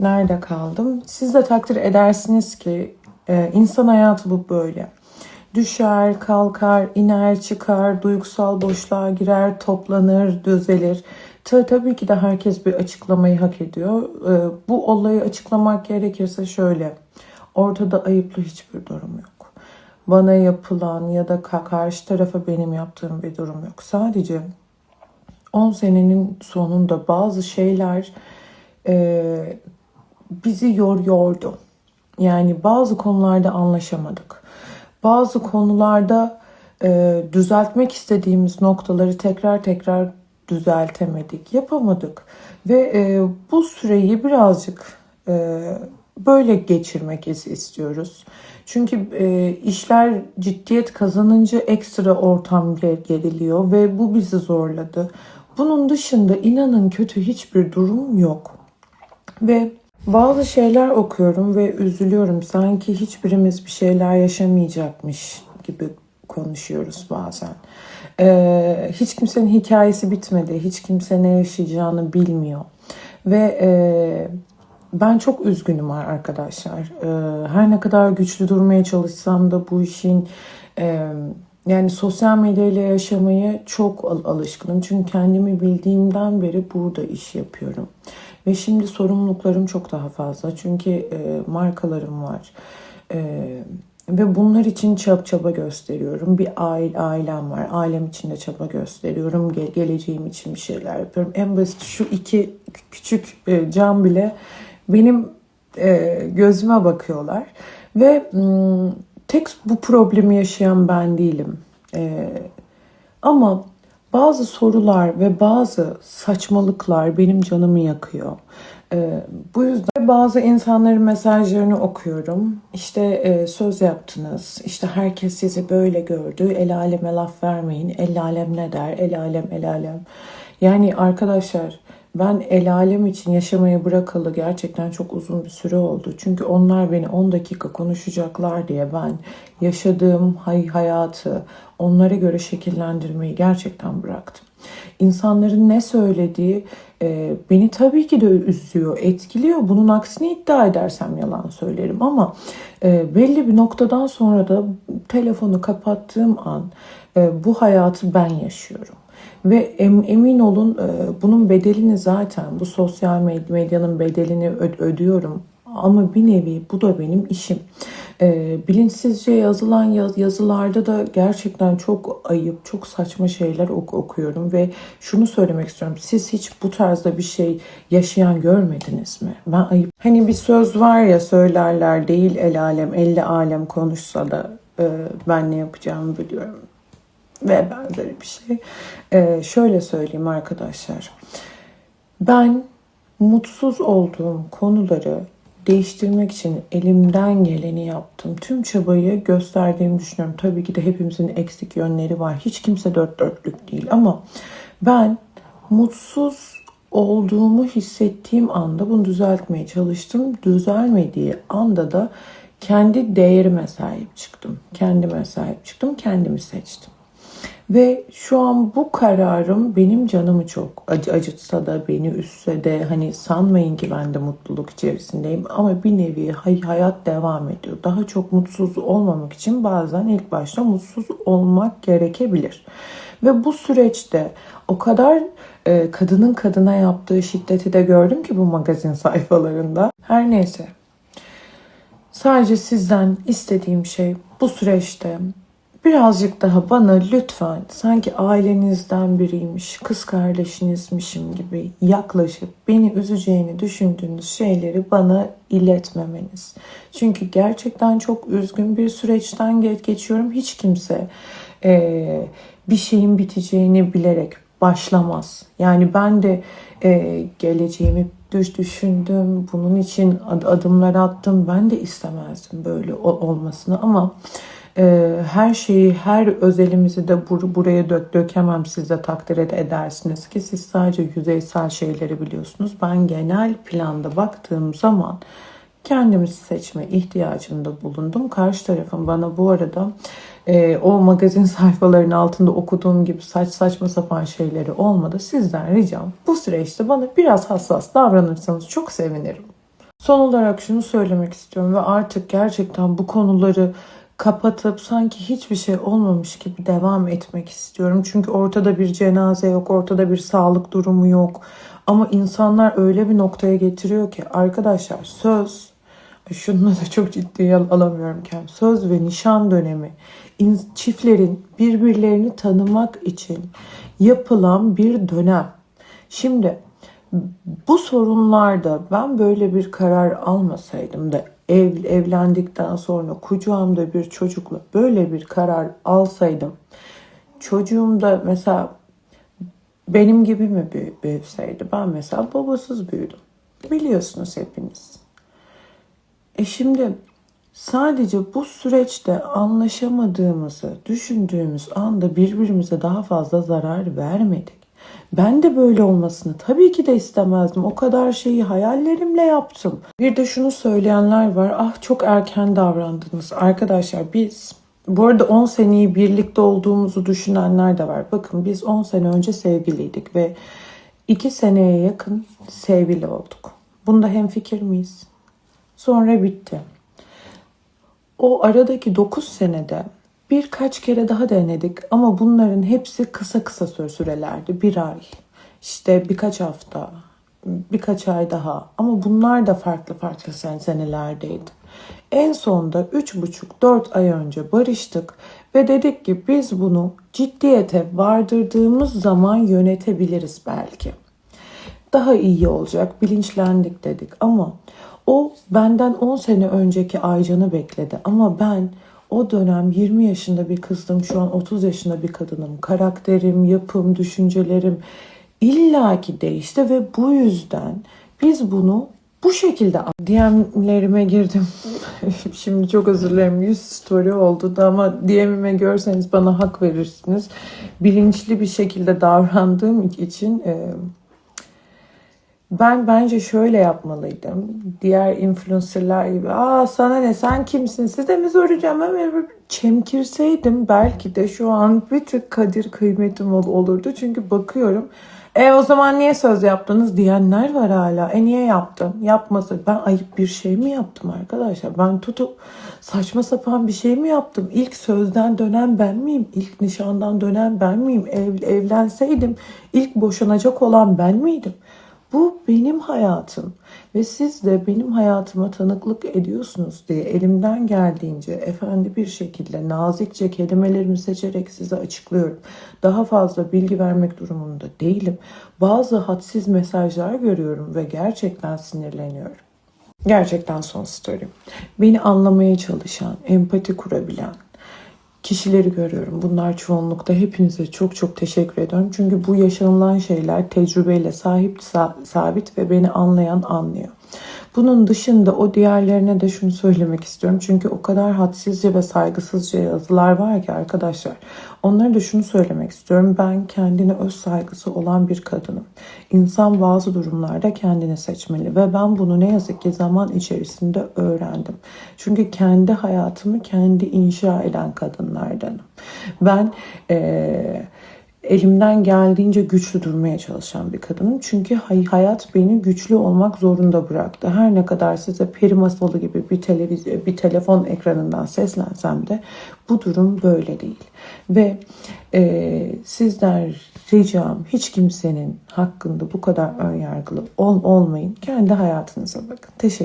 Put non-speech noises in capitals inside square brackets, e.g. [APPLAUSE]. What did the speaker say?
Nerede kaldım? Siz de takdir edersiniz ki e, insan hayatı bu böyle. Düşer, kalkar, iner, çıkar, duygusal boşluğa girer, toplanır, düzelir. Ta, tabii ki de herkes bir açıklamayı hak ediyor. E, bu olayı açıklamak gerekirse şöyle. Ortada ayıplı hiçbir durum yok. Bana yapılan ya da ka- karşı tarafa benim yaptığım bir durum yok. Sadece 10 senenin sonunda bazı şeyler e, bizi yoruyordu. Yani bazı konularda anlaşamadık. Bazı konularda e, düzeltmek istediğimiz noktaları tekrar tekrar düzeltemedik, yapamadık. Ve e, bu süreyi birazcık e, böyle geçirmek is- istiyoruz. Çünkü e, işler ciddiyet kazanınca ekstra ortam ger- geriliyor ve bu bizi zorladı. Bunun dışında inanın kötü hiçbir durum yok. Ve bazı şeyler okuyorum ve üzülüyorum. Sanki hiçbirimiz bir şeyler yaşamayacakmış gibi konuşuyoruz bazen. Ee, hiç kimsenin hikayesi bitmedi. Hiç kimse ne yaşayacağını bilmiyor. Ve e, ben çok üzgünüm arkadaşlar. Ee, her ne kadar güçlü durmaya çalışsam da bu işin e, yani sosyal medyayla yaşamayı çok al- alışkınım. Çünkü kendimi bildiğimden beri burada iş yapıyorum. Ve şimdi sorumluluklarım çok daha fazla. Çünkü e, markalarım var. E, ve bunlar için çab çaba gösteriyorum. Bir aile, ailem var. Ailem için de çaba gösteriyorum. Ge- geleceğim için bir şeyler yapıyorum. En basit şu iki küçük e, cam bile benim e, gözüme bakıyorlar. Ve m, tek bu problemi yaşayan ben değilim. E, ama bazı sorular ve bazı saçmalıklar benim canımı yakıyor. Ee, bu yüzden bazı insanların mesajlarını okuyorum. İşte e, söz yaptınız, işte herkes sizi böyle gördü, el aleme laf vermeyin, el alem ne der, el alem el alem. Yani arkadaşlar ben el alem için yaşamayı bırakalı gerçekten çok uzun bir süre oldu. Çünkü onlar beni 10 dakika konuşacaklar diye ben yaşadığım hay hayatı onlara göre şekillendirmeyi gerçekten bıraktım. İnsanların ne söylediği e, beni tabii ki de üzüyor, etkiliyor. Bunun aksini iddia edersem yalan söylerim ama e, belli bir noktadan sonra da telefonu kapattığım an e, bu hayatı ben yaşıyorum. Ve em, emin olun e, bunun bedelini zaten bu sosyal med- medyanın bedelini ö- ödüyorum. Ama bir nevi bu da benim işim. E, bilinçsizce yazılan yaz- yazılarda da gerçekten çok ayıp, çok saçma şeyler ok- okuyorum ve şunu söylemek istiyorum. Siz hiç bu tarzda bir şey yaşayan görmediniz mi? Ben ayıp. Hani bir söz var ya söylerler değil el alem, elli alem konuşsa da e, ben ne yapacağımı biliyorum ve benzeri bir şey. Ee, şöyle söyleyeyim arkadaşlar. Ben mutsuz olduğum konuları değiştirmek için elimden geleni yaptım. Tüm çabayı gösterdiğimi düşünüyorum. Tabii ki de hepimizin eksik yönleri var. Hiç kimse dört dörtlük değil ama ben mutsuz olduğumu hissettiğim anda bunu düzeltmeye çalıştım. Düzelmediği anda da kendi değerime sahip çıktım. Kendime sahip çıktım. Kendimi seçtim. Ve şu an bu kararım benim canımı çok acı acıtsa da beni üzse de hani sanmayın ki ben de mutluluk içerisindeyim ama bir nevi hay- hayat devam ediyor. Daha çok mutsuz olmamak için bazen ilk başta mutsuz olmak gerekebilir. Ve bu süreçte o kadar e, kadının kadına yaptığı şiddeti de gördüm ki bu magazin sayfalarında. Her neyse Sadece sizden istediğim şey bu süreçte birazcık daha bana lütfen sanki ailenizden biriymiş, kız kardeşinizmişim gibi yaklaşıp beni üzeceğini düşündüğünüz şeyleri bana iletmemeniz. Çünkü gerçekten çok üzgün bir süreçten geç geçiyorum. Hiç kimse eee, bir şeyin biteceğini bilerek başlamaz. Yani ben de e, geleceğimi düş düşündüm. Bunun için ad- adımlar attım. Ben de istemezdim böyle olmasını ama e, her şeyi, her özelimizi de bur- buraya dök dökemem. Siz de takdir ed- edersiniz ki siz sadece yüzeysel şeyleri biliyorsunuz. Ben genel planda baktığım zaman kendimi seçme ihtiyacında bulundum. Karşı tarafın bana bu arada e, o magazin [LAUGHS] sayfalarının altında okuduğum gibi saç saçma sapan şeyleri olmadı. Sizden ricam bu süreçte bana biraz hassas davranırsanız çok sevinirim. Son olarak şunu söylemek istiyorum ve artık gerçekten bu konuları kapatıp sanki hiçbir şey olmamış gibi devam etmek istiyorum. Çünkü ortada bir cenaze yok, ortada bir sağlık durumu yok. Ama insanlar öyle bir noktaya getiriyor ki arkadaşlar söz, şununla da çok ciddiye al- alamıyorum kendimi. Söz ve nişan dönemi in- çiftlerin birbirlerini tanımak için yapılan bir dönem. Şimdi bu sorunlarda ben böyle bir karar almasaydım da ev, evlendikten sonra kucağımda bir çocukla böyle bir karar alsaydım çocuğum da mesela benim gibi mi büyü- büyüseydi ben mesela babasız büyüdüm. Biliyorsunuz hepiniz. E şimdi sadece bu süreçte anlaşamadığımızı düşündüğümüz anda birbirimize daha fazla zarar vermedik. Ben de böyle olmasını tabii ki de istemezdim. O kadar şeyi hayallerimle yaptım. Bir de şunu söyleyenler var. Ah çok erken davrandınız. Arkadaşlar biz bu arada 10 seneyi birlikte olduğumuzu düşünenler de var. Bakın biz 10 sene önce sevgiliydik ve 2 seneye yakın sevgili olduk. Bunda hemfikir miyiz? Sonra bitti. O aradaki 9 senede birkaç kere daha denedik ama bunların hepsi kısa kısa süre sürelerdi. Bir ay, işte birkaç hafta, birkaç ay daha ama bunlar da farklı farklı sen senelerdeydi. En sonunda 3,5-4 ay önce barıştık ve dedik ki biz bunu ciddiyete vardırdığımız zaman yönetebiliriz belki daha iyi olacak, bilinçlendik dedik ama o benden 10 sene önceki Aycan'ı bekledi ama ben o dönem 20 yaşında bir kızdım, şu an 30 yaşında bir kadınım. Karakterim, yapım, düşüncelerim illaki değişti ve bu yüzden biz bunu bu şekilde DM'lerime girdim. [LAUGHS] Şimdi çok özür dilerim. 100 story oldu da ama DM'ime görseniz bana hak verirsiniz. Bilinçli bir şekilde davrandığım için e, ben bence şöyle yapmalıydım. Diğer influencerlar gibi aa sana ne sen kimsin size mi soracağım ama çemkirseydim belki de şu an bir tık kadir kıymetim ol- olurdu. Çünkü bakıyorum e o zaman niye söz yaptınız diyenler var hala. E niye yaptın? Yapması. Ben ayıp bir şey mi yaptım arkadaşlar? Ben tutup saçma sapan bir şey mi yaptım? İlk sözden dönen ben miyim? İlk nişandan dönen ben miyim? Ev, evlenseydim ilk boşanacak olan ben miydim? Bu benim hayatım ve siz de benim hayatıma tanıklık ediyorsunuz diye elimden geldiğince efendi bir şekilde nazikçe kelimelerimi seçerek size açıklıyorum. Daha fazla bilgi vermek durumunda değilim. Bazı hadsiz mesajlar görüyorum ve gerçekten sinirleniyorum. Gerçekten son story. Beni anlamaya çalışan, empati kurabilen, kişileri görüyorum. Bunlar çoğunlukta hepinize çok çok teşekkür ediyorum. Çünkü bu yaşanılan şeyler tecrübeyle sahip sa- sabit ve beni anlayan anlıyor. Bunun dışında o diğerlerine de şunu söylemek istiyorum. Çünkü o kadar hadsizce ve saygısızca yazılar var ki arkadaşlar. Onlara da şunu söylemek istiyorum. Ben kendine öz saygısı olan bir kadınım. İnsan bazı durumlarda kendini seçmeli ve ben bunu ne yazık ki zaman içerisinde öğrendim. Çünkü kendi hayatımı kendi inşa eden kadınlardanım. Ben eee elimden geldiğince güçlü durmaya çalışan bir kadınım. Çünkü hay- hayat beni güçlü olmak zorunda bıraktı. Her ne kadar size peri masalı gibi bir televizyon, bir telefon ekranından seslensem de bu durum böyle değil. Ve e, sizden ricam hiç kimsenin hakkında bu kadar önyargılı ol, olmayın. Kendi hayatınıza bakın. Teşekkür